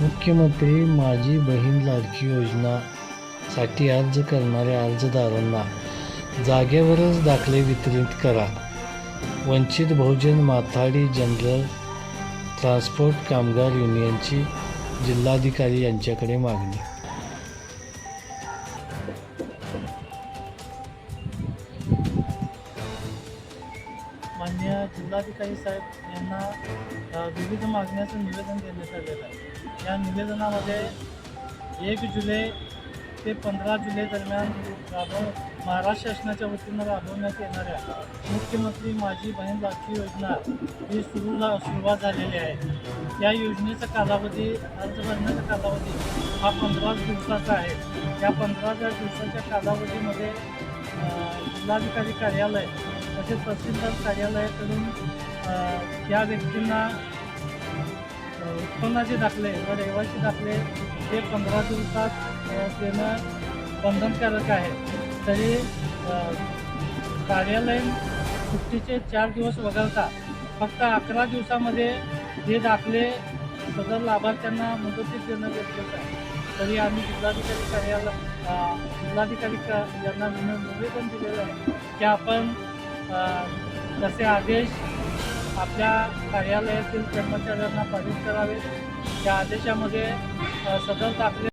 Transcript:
मुख्यमंत्री माझी बहीण लाडकी योजना साठी अर्ज करणाऱ्या अर्जदारांना जागेवरच दाखले वितरित करा. वंचित बहुजन माथाडी जनरल ट्रान्सपोर्ट कामगार युनियनची जिल्हाधिकारी यांच्याकडे मागणी. मान्य जिल्हाधिकारी साहेब यांना विविध मागण्याचं निवेदन देण्यात आलेलं आहे. या निवेदनामध्ये एक जुलै ते पंधरा जुलै दरम्यान राबव महाराष्ट्र शासनाच्या वतीनं राबवण्यात येणाऱ्या मुख्यमंत्री माझी बहीण लाडकी योजना ही सुरूला सुरुवात झालेली आहे. या योजनेचा कालावधी अर्ज भरण्याचा कालावधी हा पंधरा दिवसाचा आहे. या पंधरा दिवसाच्या कालावधीमध्ये जिल्हाधिकारी कार्यालय तसेच तहसीलदार कार्यालयाकडून अ, या व्यक्तींना उत्पन्नाचे दाखले व रहिवासी दाखले हे पंधरा दिवसात देणं बंधनकारक आहे. तरी कार्यालयीन कार्यालय सुट्टीचे चार दिवस वगळता फक्त अकरा दिवसामध्ये हे दाखले सदर लाभार्थ्यांना मुदतीत देणं गरजेचं आहे. तरी आम्ही जिल्हाधिकारी कार्यालय जिल्हाधिकारी का यांना निवेदन दिलेलं आहे की आपण तसे आदेश आपल्या कार्यालयातील कर्मचाऱ्यांना पारित करावे त्या आदेशामध्ये सदर दाखले